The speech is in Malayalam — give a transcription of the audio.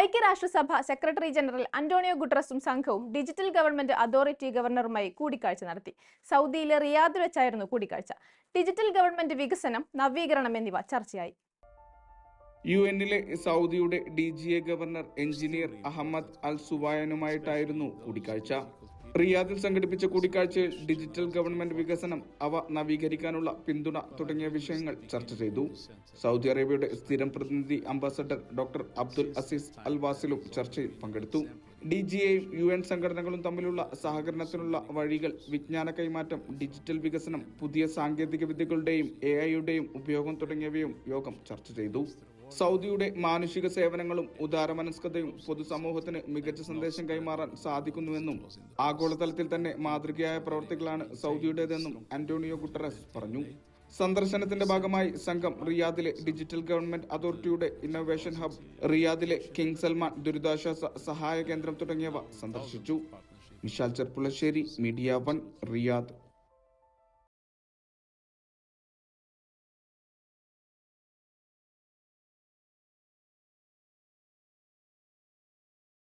ഐക്യരാഷ്ട്രസഭ സെക്രട്ടറി ജനറൽ അന്റോണിയോ ഗുട്ടറസും സംഘവും ഡിജിറ്റൽ ഗവൺമെന്റ് അതോറിറ്റി ഗവർണറുമായി കൂടിക്കാഴ്ച നടത്തി. സൗദിയിലെ റിയാദിൽ വെച്ചായിരുന്നു കൂടിക്കാഴ്ച. ഡിജിറ്റൽ ഗവൺമെന്റ് വികസനം നവീകരണം എന്നിവ ചർച്ചയായി. യു എന്നിലെ സൗദിയുടെ D G A governor engineer Ahmed Al സുബായനുമായിട്ടായിരുന്നു കൂടിക്കാഴ്ച. റിയാദിൽ സംഘടിപ്പിച്ച കൂടിക്കാഴ്ചയിൽ ഡിജിറ്റൽ ഗവൺമെന്റ് വികസനം അവ നവീകരിക്കാനുള്ള പിന്തുണ തുടങ്ങിയ വിഷയങ്ങൾ ചർച്ച ചെയ്തു. സൗദി അറേബ്യയുടെ സ്ഥിരം പ്രതിനിധി ambassador doctor Abdul Aziz Al വാസിലും ചർച്ചയിൽ പങ്കെടുത്തു. ഡി ജി എയും യു എൻ സംഘടനകളും തമ്മിലുള്ള സഹകരണത്തിനുള്ള വഴികൾ വിജ്ഞാന കൈമാറ്റം ഡിജിറ്റൽ വികസനം പുതിയ സാങ്കേതിക വിദ്യകളുടെയും എ ഐയുടെയും ഉപയോഗം തുടങ്ങിയവയും യോഗം ചർച്ച ചെയ്തു. സൗദിയുടെ മാനുഷിക സേവനങ്ങളും ഉദാരമനസ്കതയും പൊതുസമൂഹത്തിന് മികച്ച സന്ദേശം കൈമാറാൻ സാധിക്കുന്നുവെന്നും ആഗോളതലത്തിൽ തന്നെ മാതൃകയായ പ്രവർത്തികളാണ് സൗദിയുടേതെന്നും അന്റോണിയോ ഗുട്ടറസ് പറഞ്ഞു. സന്ദർശനത്തിന്റെ ഭാഗമായി സംഘം റിയാദിലെ ഡിജിറ്റൽ ഗവൺമെന്റ് അതോറിറ്റിയുടെ ഇന്നൊവേഷൻ ഹബ് റിയാദിലെ കിങ് സൽമാൻ ദുരിതാശ്വാസ സഹായ കേന്ദ്രം തുടങ്ങിയവ സന്ദർശിച്ചു. Vishal Cherpulassery media one Riyadh.